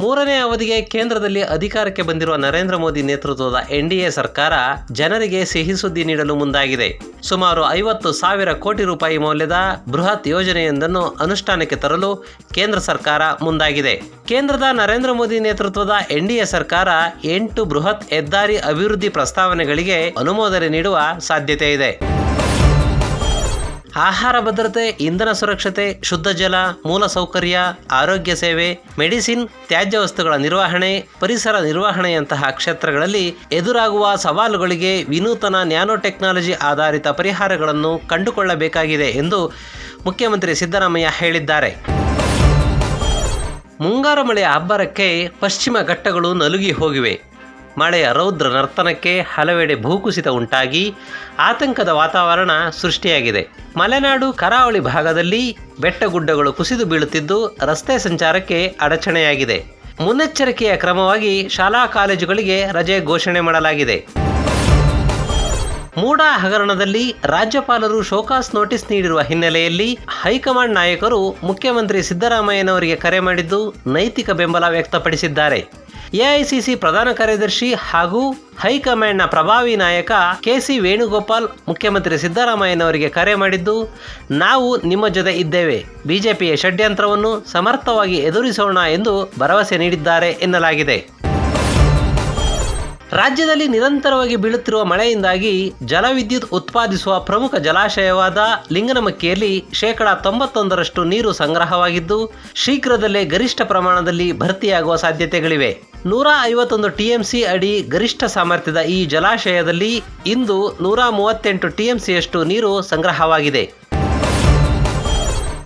ಮೂರನೇ ಅವಧಿಗೆ ಕೇಂದ್ರದಲ್ಲಿ ಅಧಿಕಾರಕ್ಕೆ ಬಂದಿರುವ ನರೇಂದ್ರ ಮೋದಿ ನೇತೃತ್ವದ ಎನ್ಡಿಎ ಸರ್ಕಾರ ಜನರಿಗೆ ಸಿಹಿ ಸುದ್ದಿ ನೀಡಲು ಮುಂದಾಗಿದೆ. ಸುಮಾರು ಐವತ್ತು ಸಾವಿರ ಕೋಟಿ ರೂಪಾಯಿ ಮೌಲ್ಯದ ಬೃಹತ್ ಯೋಜನೆಯೊಂದನ್ನು ಅನುಷ್ಠಾನಕ್ಕೆ ತರಲು ಕೇಂದ್ರ ಸರ್ಕಾರ ಮುಂದಾಗಿದೆ. ಕೇಂದ್ರದ ನರೇಂದ್ರ ಮೋದಿ ನೇತೃತ್ವದ ಎನ್ಡಿಎ ಸರ್ಕಾರ ಎಂಟು ಬೃಹತ್ ಹೆದ್ದಾರಿ ಅಭಿವೃದ್ಧಿ ಪ್ರಸ್ತಾವನೆಗಳಿಗೆ ಅನುಮೋದನೆ ನೀಡುವ ಸಾಧ್ಯತೆ ಇದೆ. ಆಹಾರ ಭದ್ರತೆ, ಇಂಧನ ಸುರಕ್ಷತೆ, ಶುದ್ಧ ಜಲ ಮೂಲಸೌಕರ್ಯ ಆರೋಗ್ಯ ಸೇವೆ, ಮೆಡಿಸಿನ್, ತ್ಯಾಜ್ಯ ವಸ್ತುಗಳ ನಿರ್ವಹಣೆ, ಪರಿಸರ ನಿರ್ವಹಣೆಯಂತಹ ಕ್ಷೇತ್ರಗಳಲ್ಲಿ ಎದುರಾಗುವ ಸವಾಲುಗಳಿಗೆ ವಿನೂತನ ನ್ಯಾನೋ ಟೆಕ್ನಾಲಜಿ ಆಧಾರಿತ ಪರಿಹಾರಗಳನ್ನು ಕಂಡುಕೊಳ್ಳಬೇಕಾಗಿದೆ ಎಂದು ಮುಖ್ಯಮಂತ್ರಿ ಸಿದ್ದರಾಮಯ್ಯ ಹೇಳಿದ್ದಾರೆ. ಮುಂಗಾರು ಮಳೆಯ ಅಬ್ಬರಕ್ಕೆ ಪಶ್ಚಿಮ ಘಟ್ಟಗಳು ನಲುಗಿ ಹೋಗಿವೆ. ಮಳೆಯ ರೌದ್ರ ನರ್ತನಕ್ಕೆ ಹಲವೆಡೆ ಭೂಕುಸಿತ ಉಂಟಾಗಿ ಆತಂಕದ ವಾತಾವರಣ ಸೃಷ್ಟಿಯಾಗಿದೆ. ಮಲೆನಾಡು ಕರಾವಳಿ ಭಾಗದಲ್ಲಿ ಬೆಟ್ಟಗುಡ್ಡಗಳು ಕುಸಿದು ಬೀಳುತ್ತಿದ್ದು ರಸ್ತೆ ಸಂಚಾರಕ್ಕೆ ಅಡಚಣೆಯಾಗಿದೆ. ಮುನ್ನೆಚ್ಚರಿಕೆಯ ಕ್ರಮವಾಗಿ ಶಾಲಾ ಕಾಲೇಜುಗಳಿಗೆ ರಜೆ ಘೋಷಣೆ ಮಾಡಲಾಗಿದೆ. ಮೂಡಾ ಹಗರಣದಲ್ಲಿ ರಾಜ್ಯಪಾಲರು ಶೋಕಾಸ್ ನೋಟಿಸ್ ನೀಡಿರುವ ಹಿನ್ನೆಲೆಯಲ್ಲಿ ಹೈಕಮಾಂಡ್ ನಾಯಕರು ಮುಖ್ಯಮಂತ್ರಿ ಸಿದ್ದರಾಮಯ್ಯನವರಿಗೆ ಕರೆ ಮಾಡಿದ್ದು ನೈತಿಕ ಬೆಂಬಲ ವ್ಯಕ್ತಪಡಿಸಿದ್ದಾರೆ. ಎಐಸಿಸಿ ಪ್ರಧಾನ ಕಾರ್ಯದರ್ಶಿ ಹಾಗೂ ಹೈಕಮಾಂಡ್ನ ಪ್ರಭಾವಿ ನಾಯಕ ಕೆಸಿ ವೇಣುಗೋಪಾಲ್, ಮುಖ್ಯಮಂತ್ರಿ ಸಿದ್ದರಾಮಯ್ಯನವರಿಗೆ ಕರೆ ಮಾಡಿದ್ದು, ನಾವು ನಿಮ್ಮ ಜೊತೆ ಇದ್ದೇವೆ. ಬಿಜೆಪಿಯ ಷಡ್ಯಂತ್ರವನ್ನು ಸಮರ್ಥವಾಗಿ ಎದುರಿಸೋಣ ಎಂದು ಭರವಸೆ ನೀಡಿದ್ದಾರೆ ಎನ್ನಲಾಗಿದೆ. ರಾಜ್ಯದಲ್ಲಿ ನಿರಂತರವಾಗಿ ಬೀಳುತ್ತಿರುವ ಮಳೆಯಿಂದಾಗಿ ಜಲವಿದ್ಯುತ್ ಉತ್ಪಾದಿಸುವ ಪ್ರಮುಖ ಜಲಾಶಯವಾದ ಲಿಂಗನಮಕ್ಕಿಯಲ್ಲಿ ಶೇಕಡಾ ತೊಂಬತ್ತೊಂದರಷ್ಟು ನೀರು ಸಂಗ್ರಹವಾಗಿದ್ದು, ಶೀಘ್ರದಲ್ಲೇ ಗರಿಷ್ಠ ಪ್ರಮಾಣದಲ್ಲಿ ಭರ್ತಿಯಾಗುವ ಸಾಧ್ಯತೆಗಳಿವೆ. ನೂರ ಐವತ್ತೊಂದು ಟಿಎಂಸಿ ಅಡಿ ಗರಿಷ್ಠ ಸಾಮರ್ಥ್ಯದ ಈ ಜಲಾಶಯದಲ್ಲಿ ಇಂದು ನೂರ ಮೂವತ್ತೆಂಟು ಟಿಎಂಸಿಯಷ್ಟು ನೀರು ಸಂಗ್ರಹವಾಗಿದೆ.